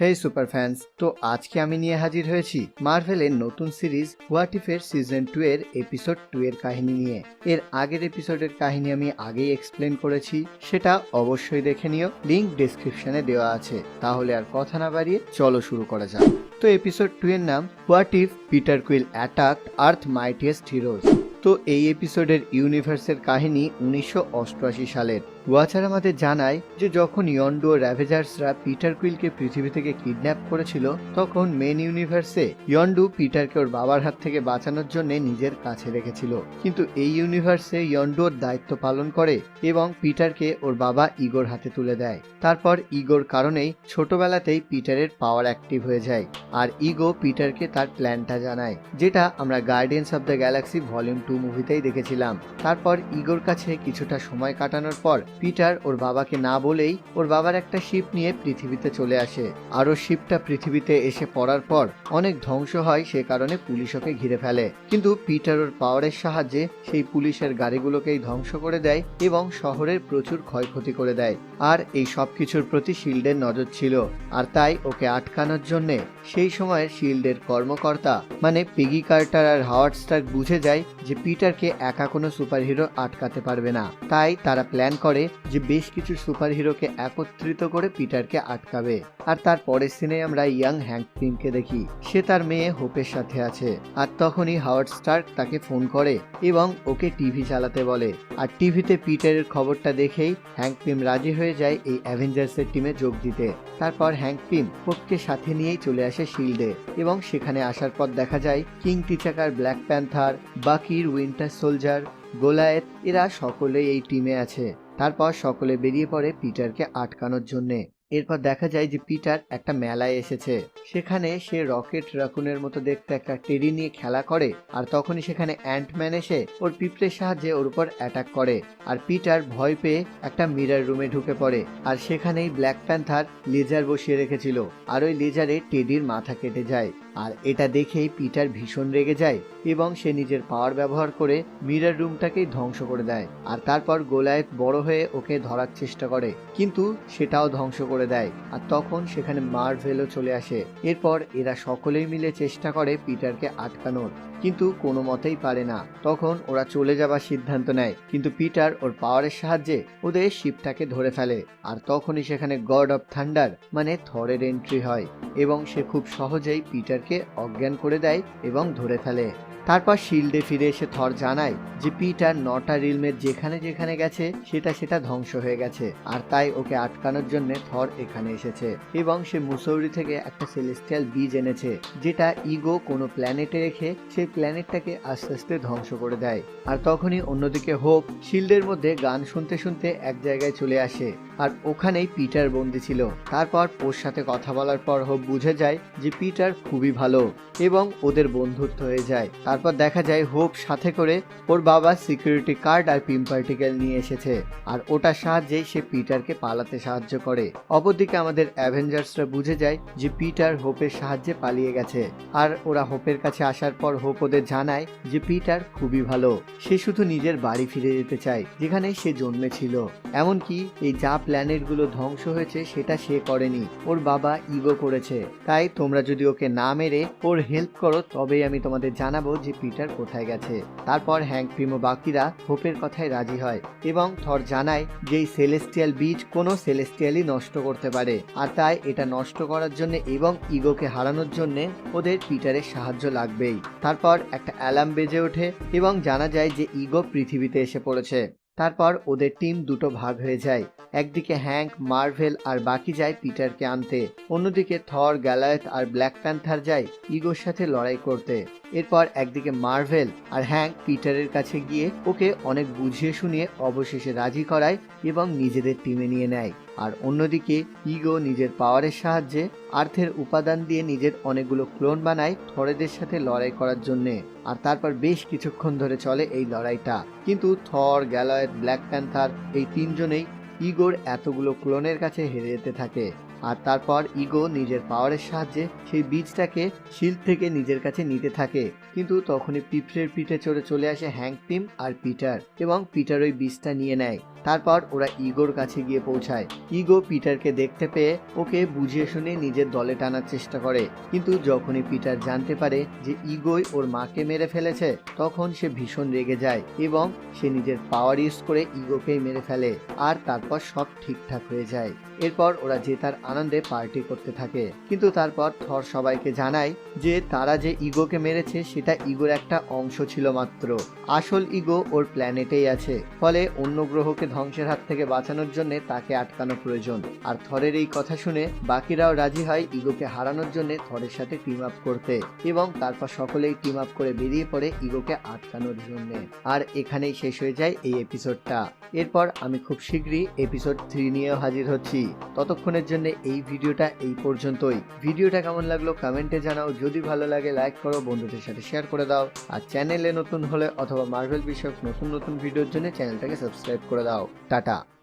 হেই super fans তো আজকে আমি নিয়ে হাজির হয়েছি মার্ভেলের নতুন সিরিজ হোয়াট ইফের সিজন টু এর এপিসোড টু এর কাহিনী নিয়ে। এর আগের এপিসোডের কাহিনী আমি আগেই এক্সপ্লেন করেছি, সেটা অবশ্যই দেখে নিও। লিঙ্ক ডেসক্রিপশনে দেওয়া আছে। তাহলে আর কথা না বাড়িয়ে চলো শুরু করা যাক। তো এপিসোড টু এর নাম what if Peter Quill attack earth mightiest heroes তো এই এপিসোডের ইউনিভার্সের কাহিনী উনিশশো অষ্টআশি সালের। ওয়াচার আমাদের জানায় যে যখন ইয়ন্ডো র্যাভেজার্সরা পিটার কুইলকে পৃথিবী থেকে কিডন্যাপ করেছিল, তখন মেন ইউনিভার্সে ইয়ন্ডু পিটারকে ওর বাবার হাত থেকে বাঁচানোর জন্য নিজের কাছে রেখেছিল। কিন্তু এই ইউনিভার্সে ইয়ন্ডোর দায়িত্ব পালন করে এবং পিটারকে ওর বাবা ইগোর হাতে তুলে দেয়। তারপর ইগোর কারণেই ছোটবেলাতেই পিটারের পাওয়ার অ্যাক্টিভ হয়ে যায়। আর ইগো পিটারকে তার প্ল্যানটা জানায়, যেটা আমরা guardians of the galaxy volume two মুভিতেই দেখেছিলাম। তারপর ইগোর কাছে কিছুটা সময় কাটানোর পর পিটার ওর বাবাকে না বলেই ওর বাবার একটা শিপ নিয়ে পৃথিবীতে চলে আসে। আর ওর শিপটা পৃথিবীতে এসে পড়ার পর অনেক ধ্বংস হয় সে কারণে পুলিশ ওকে ঘিরে ফেলে। কিন্তু পিটার ওর পাওয়ারের সাহায্যে সেই পুলিশের গাড়িগুলোকেই ধ্বংস করে দেয় এবং শহরের প্রচুর ক্ষয়ক্ষতি করে দেয়। আর এই সব কিছুর প্রতি শিল্ডের নজর ছিল। আর তাই ওকে আটকানোর জন্যে সেই সময়ের শিল্ডের কর্মকর্তা মানে পিগি কার্টার আর হাওয়ার্ড স্টার্ক বুঝে যায় যে পিটারকে একা কোনো সুপারহিরো আটকাতে পারবে না। তাই তারা প্ল্যান করে যে বেশ কিছু সুপারহিরোকে একত্রিত করে পিটারকে আটকাবে। আর তার পরের সিনে আমরা ইয়াং হ্যাঙ্ক পিমকে দেখি। সে তার মেয়ে হোপের সাথে আছে। আর তখনই হাওয়ার্ড স্টার্ক তাকে ফোন করে এবং ওকে টিভি চালাতে বলে। আর টিভিতে পিটারের খবরটা দেখেই হ্যাঙ্ক পিম রাজি হয়ে যায় এই অ্যাভেঞ্জার্সের টিমে যোগ দিতে। তারপর হ্যাঙ্ক পিম হোপকে সাথে নিয়েই চলে আসে শিল্ডে এবং সেখানে আসার পর দেখা যায় কিং টিচাকার ব্ল্যাক প্যান্থার, বাকির উইন্টার সোলজার, গোলায়েত, এরা সকলেই এই টিমে আছে। তারপর সকলে বেরিয়ে পড়ে পিটারকে আটকানোর জন্যে। এরপর দেখা যায় যে পিটার একটা মেলায় এসেছে। সেখানে সে রকেট রাকুনের মতো দেখতে একটা টেডি নিয়ে খেলা করে আর তখনই সেখানে অ্যান্টম্যান এসে ওর পিঁপড়ের সাহায্যে ওর উপর অ্যাটাক করে আর পিটার ভয় পেয়ে একটা মিরার রুমে ঢুকে পড়ে আর সেখানেই ব্ল্যাক প্যান্থার লেজার বসিয়ে রেখেছিল। আর ওই লেজারে টেডির মাথা কেটে যায়। আর এটা দেখেই পিটার ভীষণ রেগে যায় এবং সে নিজের পাওয়ার ব্যবহার করে মিরার রুমটাকেই ধ্বংস করে দেয় আর তারপর গোলায়েত বড় হয়ে ওকে ধরার চেষ্টা করে, কিন্তু সেটাও ধ্বংস করে দেয় আর তখন সেখানে মার্ভেলও চলে আসে। এরপর এরা সকলেই মিলে চেষ্টা করে পিটারকে আটকানোর। কিন্তু কোনো মতেই পারে না। তখন ওরা চলে যাবার সিদ্ধান্ত নেয়, কিন্তু পিটার ওর পাওয়ারের সাহায্যে ওদের শিপটাকে ধরে ফেলে। আর তখনই সেখানে গড অফ থান্ডার মানে থরের এন্ট্রি হয় এবং সে খুব সহজেই পিটারকে অজ্ঞান করে দেয় এবং ধরে ফেলে। তারপর শিল্ডে ফিরে এসে থর জানায় যে পিটার নটা রিলমের যেখানে যেখানে গেছে, সেটা সেটা ধ্বংস হয়ে গেছে। আর তাই ওকে আটকানোর জন্য থর এখানে এসেছে। এবং সে মুসৌরি থেকে একটা সেলেস্টিয়াল বীজ এনেছে, যেটা ইগো কোনো প্ল্যানেটে রেখে সেই প্ল্যানেটটাকে আস্তে আস্তে ধ্বংস করে দেয়। আর তখনই অন্যদিকে হোপ শিল্ডের মধ্যে গান শুনতে শুনতে এক জায়গায় চলে আসে। আর ওখানেই পিটার বন্দি ছিল। তারপর ওর সাথে কথা বলার পর হোপ বুঝে যায় যে পিটার খুবই ভালো এবং ওদের বন্ধুত্ব হয়ে যায়। তারপর দেখা যায় হোপ সাথে করে ওর বাবা সিকিউরিটি কার্ড আর পিম পার্টিকেল নিয়ে এসেছে। আর ওটার সাহায্যেই সে পিটারকে পালাতে সাহায্য করে। অপরদিকে আমাদের অ্যাভেঞ্জার্সরা বুঝে যায় যে পিটার হোপের সাহায্যে পালিয়ে গেছে। আর ওরা হোপের কাছে আসার পর হোপ ওদের জানায় যে পিটার খুবই ভালো। সে শুধু নিজের বাড়ি ফিরে যেতে চায়, যেখানে সে জন্মেছিল। এমনকি এই যা প্ল্যানেটগুলো ধ্বংস হয়েছে সেটা সে করেনি। ওর বাবা ইগো করেছে। তাই তোমরা যদি ওকে না মেরে ওর হেল্প করো, তবেই আমি তোমাদের জানাব যে পিটার কোথায় গেছে। তারপর হ্যাঙ্ক প্রিমো বাকিরা হোপের কথায় রাজি হয় এবং থর জানায় যে এই সেলেস্টিয়াল বীজ কোনো সেলেস্টিয়ালই নষ্ট করতে পারে। আর তাই এটা নষ্ট করার জন্য এবং ইগোকে হারানোর জন্য ওদের পিটারের সাহায্য লাগবেই। তারপর একটা অ্যালার্ম বেজে ওঠে এবং জানা যায় যে ইগো পৃথিবীতে এসে পড়েছে। তারপর ওদের টিম দুটো ভাগ হয়ে যায়। একদিকে হ্যাঙ্ক, মার্ভেল আর বাকি যায় পিটারকে আনতে। অন্যদিকে থর গ্যালায়েথ আর ব্ল্যাক প্যান্থার যায় ইগোর সাথে লড়াই করতে। এরপর একদিকে মার্ভেল আর হ্যাঙ্ক পিটারের কাছে গিয়ে ওকে অনেক বুঝিয়ে শুনিয়ে অবশেষে রাজি করায় এবং নিজেদের টিমে নিয়ে নেয়। আর অন্যদিকে ইগো নিজের পাওয়ারের সাহায্যে আর্থের উপাদান দিয়ে নিজের অনেকগুলো ক্লোন বানায় থরেদের সাথে লড়াই করার জন্যে। আর তারপর বেশ কিছুক্ষণ ধরে চলে এই লড়াইটা। কিন্তু থর গ্যালয়েট ব্ল্যাক প্যান্থার এই তিনজনেই ইগোর এতগুলো ক্লোনের কাছে হেরে যেতে থাকে। আর তারপর ইগো নিজের পাওয়ারের সাহায্যে সেই বীজটাকে শিল্ড থেকে নিজের কাছে নিতে থাকে। কিন্তু তখনই পিঁপড়ের পিঠে চড়ে চলে আসে হ্যাংক টিম আর পিটার এবং পিটার ওই বীজটা নিয়ে নেয়। তারপর ওরা ইগোর কাছে গিয়ে পৌঁছায়। ইগো পিটারকে দেখতে পেয়ে ওকে বুঝিয়ে শুনে নিজের দলে টানার চেষ্টা করে। কিন্তু যখনই পিটার জানতে পারে যে ইগোই ওর মাকে মেরে ফেলেছে, তখন সে ভীষণ রেগে যায় এবং সে নিজের পাওয়ার ইউজ করে ইগোকেই মেরে ফেলে। আর তারপর সব ঠিকঠাক হয়ে যায়। এরপর ওরা জেতার আনন্দে পার্টি করতে থাকে। কিন্তু তারপর থর সবাইকে জানায় যে তারা যে ইগোকে মেরেছে, সেটা ইগোর একটা অংশ ছিল মাত্র। আসল ইগো ওর প্ল্যানেটেই আছে। ফলে অন্য গ্রহকে ধ্বংসের হাত থেকে বাঁচানোর জন্য তাকে আটকানো প্রয়োজন। আর থরের এই কথা শুনে বাকিরাও রাজি হয় ইগোকে হারানোর জন্য থরের সাথে টিম আপ করতে। এবং তারপর সকলেই টিম আপ করে বেরিয়ে পড়ে ইগোকে আটকানোর জন্য। আর এখানেই শেষ হয়ে যায় এই এপিসোডটা এরপর আমি খুব শীঘ্রই এপিসোড থ্রি নিয়েও হাজির হচ্ছি। ততক্ষণের জন্য এই ভিডিওটা এই পর্যন্তই। ভিডিওটা কেমন লাগল কমেন্টে জানাও। যদি ভালো লাগে লাইক করো, বন্ধুদের সাথে শেয়ার করে দাও। আর চ্যানেলে নতুন হলে অথবা মার্ভেল বিষয়ক নতুন নতুন ভিডিওর জন্য চ্যানেলটাকে সাবস্ক্রাইব করে দাও। টাটা।